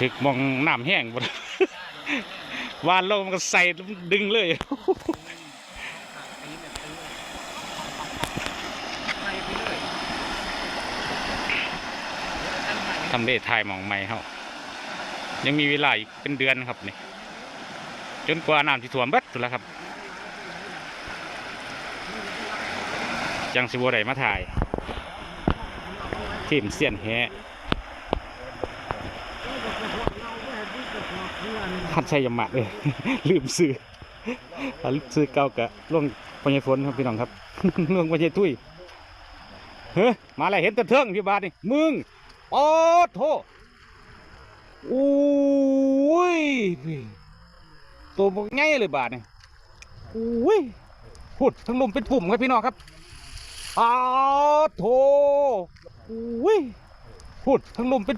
ถึกมองน้ำแห้งบ่วานลงมันก็ใส่ดึงเลยทำเลถ่ายมองใหม่เขายังมีเวลาอีกเป็นเดือนครับนี่จนกว่าน้ำที่ท่วมเบิดแล้วครับจังสิบัวไดมาถ่ายทีมเสียนแฮ พัดชัยยมัดเลย ลืมซื้อถ้าซื้อเก่ากะล่วงปัญญฝนครับพี่น้องครับล่วงปัญญทุยเฮ้ยมาแล้วเห็นแตะเทิงพี่บาทนี่มึงโอ้โถโอ้ยตัวบกง่ายเลยบาทนี่โอ้ยพุดทั้งลมเป็นปุ่มครับพี่น้องครับอ้าโถโอ้ยพุดทั้งลมเป็น